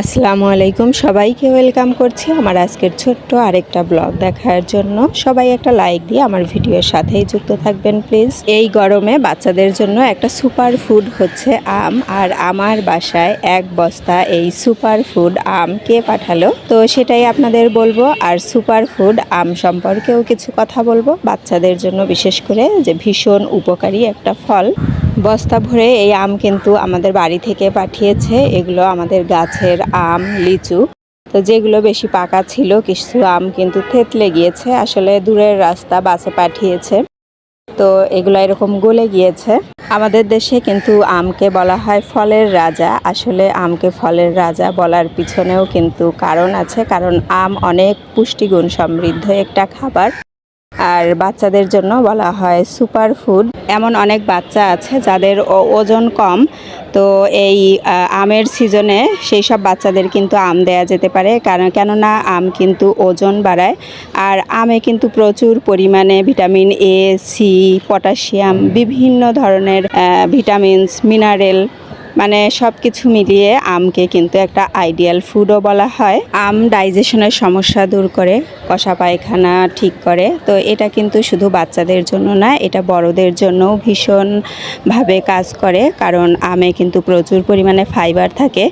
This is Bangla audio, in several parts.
আসসালামু আলাইকুম। সবাইকে ওয়েলকাম করছি আমার আজকের ছোট্ট আরেকটা ব্লগ দেখার জন্য। সবাই একটা লাইক দিয়ে আমার ভিডিওর সাথেই যুক্ত থাকবেন, প্লিজ। এই গরমে বাচ্চাদের জন্য একটা সুপার ফুড হচ্ছে আম। আর আমার বাসায় এক বস্তা এই সুপার ফুড আম কে পাঠালো? তো সেটাই আপনাদের বলব। আর সুপার ফুড আম সম্পর্কেও কিছু কথা বলব। বাচ্চাদের জন্য বিশেষ করে যে ভীষণ উপকারী একটা ফল। বস্তা ভরে এই আম কিন্তু আমাদের বাড়ি থেকে পাঠিয়েছে। এগুলো আমাদের গাছের আম, লিচু। তো যেগুলো বেশি পাকা ছিল, কিছু আম কিন্তু থেতলে গিয়েছে। আসলে দূরের রাস্তা বাসে পাঠিয়েছে। তো এগুলো এরকম গলে গিয়েছে। আমাদের দেশে কিন্তু আমকে বলা হয় ফলের রাজা। আসলে আমকে ফলের রাজা বলার পিছনেও কিন্তু কারণ আছে। কারণ আম অনেক পুষ্টিগুণ সমৃদ্ধ একটা খাবার। আর বাচ্চাদের জন্য বলা হয় সুপার ফুড। এমন অনেক বাচ্চা আছে যাদের ওজন কম। তো এই আমের সিজনে সেই সব বাচ্চাদের কিন্তু আম দেয়া যেতে পারে। কারণ, কেননা আম কিন্তু ওজন বাড়ায়। আর আমে কিন্তু প্রচুর পরিমাণে ভিটামিন এ, সি, পটাশিয়াম, বিভিন্ন ধরনের ভিটামিনস, মিনারেল মানে সব কিছু মিলিয়ে আমকে কিন্তু একটা আইডিয়াল ফুডও বলা হয়। আম ডাইজেশনের সমস্যা দূর করে, কষা পায়খানা ঠিক করে। তো এটা কিন্তু শুধু বাচ্চাদের জন্য না, এটা বড়দের জন্যও ভীষণভাবে কাজ করে। কারণ আমে কিন্তু প্রচুর পরিমাণে ফাইবার থাকে।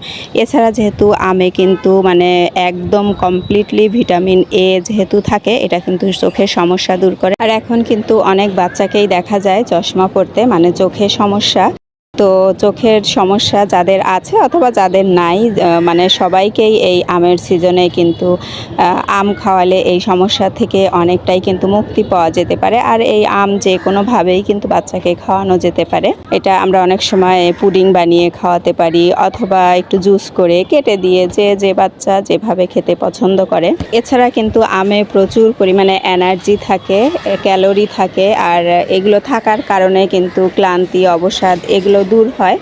এছাড়া যেহেতু আমে কিন্তু মানে একদম কমপ্লিটলি ভিটামিন এ যেহেতু থাকে, এটা কিন্তু চোখের সমস্যা দূর করে। আর এখন কিন্তু অনেক বাচ্চাকেই দেখা যায় চশমা পড়তে মানে চোখের সমস্যা। তো চোখের সমস্যা যাদের আছে অথবা যাদের নাই মানে সবাইকেই এই আমের সিজনে কিন্তু আম খাওয়ালে এই সমস্যা থেকে অনেকটাই কিন্তু মুক্তি পাওয়া যেতে পারে। আর এই আম যে কোনোভাবেই কিন্তু বাচ্চাকে খাওয়ানো যেতে পারে। এটা আমরা অনেক সময় পুডিং বানিয়ে খাওয়াতে পারি অথবা একটু জুস করে কেটে দিয়ে যে যে বাচ্চা যেভাবে খেতে পছন্দ করে। এছাড়া কিন্তু আমে প্রচুর পরিমাণে এনার্জি থাকে, ক্যালোরি থাকে, আর এগুলো থাকার কারণে কিন্তু ক্লান্তি, অবসাদ এগুলো দূর হয়।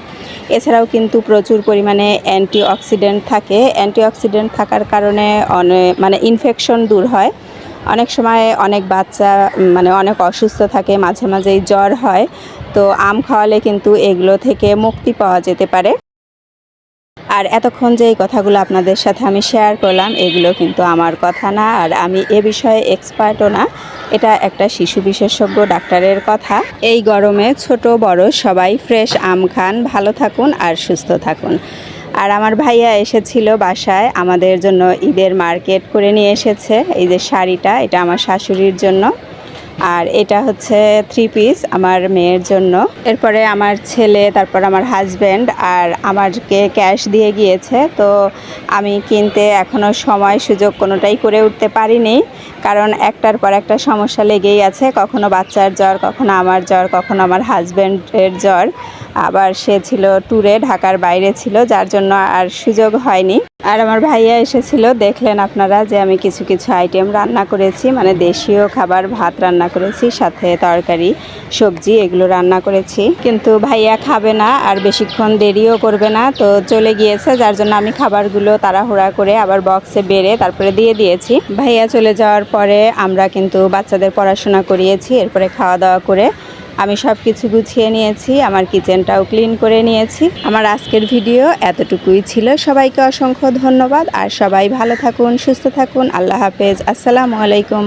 এছাড়াও কিন্তু প্রচুর পরিমাণে অ্যান্টিঅক্সিডেন্ট থাকে। অ্যান্টিঅক্সিডেন্ট থাকার কারণে অনেক মানে ইনফেকশন দূর হয়। অনেক সময় অনেক বাচ্চা মানে অনেক অসুস্থ থাকে, মাঝে মাঝেই জ্বর হয়। তো আম খাওয়ালে কিন্তু এগুলো থেকে মুক্তি পাওয়া যেতে পারে। আর এতক্ষণ যে এই কথাগুলো আপনাদের সাথে আমি শেয়ার করলাম, এগুলো কিন্তু আমার কথা না, আর আমি এ বিষয়ে এক্সপার্টও না। এটা একটা শিশু বিশেষজ্ঞ ডাক্তারের কথা। এই গরমে ছোট, বড়, সবাই ফ্রেশ আম খান, ভালো থাকুন আর সুস্থ থাকুন। আর আমার ভাইয়া এসেছিল বাসায়, আমাদের জন্য ঈদের মার্কেট করে নিয়ে এসেছে। এই যে শাড়িটা, এটা আমার শাশুড়ির জন্য। আর এটা হচ্ছে থ্রি পিস আমার মেয়ের জন্য। এরপরে আমার ছেলে, তারপর আমার হাজব্যান্ড আর আমারকে ক্যাশ দিয়ে গিয়েছে। তো আমি কিনতে এখনও সময় সুযোগ কোনোটাই করে উঠতে পারিনি। কারণ একটার পর একটা সমস্যা লেগেই আছে। কখনো বাচ্চার জ্বর, কখনো আমার জ্বর, কখনো আমার হাজব্যান্ডের জ্বর। আবার সে ছিল ট্যুরে ঢাকার বাইরে ছিল, যার জন্য আর সুযোগ হয়নি। আর আমার ভাইয়া এসেছিল, দেখলেন আপনারা যে আমি কিছু কিছু আইটেম রান্না করেছি মানে দেশীয় খাবার, ভাত রান্না করেছি, সাথে তরকারি, সবজি, এগুলো রান্না করেছি। কিন্তু ভাইয়া খাবে না আর বেশিক্ষণ দেরিও করবে না, তো চলে গিয়েছে, যার জন্য আমি খাবারগুলো তাড়াহুড়া করে আবার বক্সে বেড়ে তারপরে দিয়ে দিয়েছি। ভাইয়া চলে যাওয়ার পরে আমরা কিন্তু বাচ্চাদের পড়াশোনা করিয়েছি, এরপরে খাওয়া দাওয়া করে আমি সব কিছু গুছিয়ে নিয়েছি, আমার কিচেনটাও ক্লিন করে নিয়েছি। আমার আজকের ভিডিও এতটুকুই ছিল। সবাইকে অসংখ্য ধন্যবাদ আর সবাই ভালো থাকুন, সুস্থ থাকুন। আল্লাহ হাফেজ। আসসালামু আলাইকুম।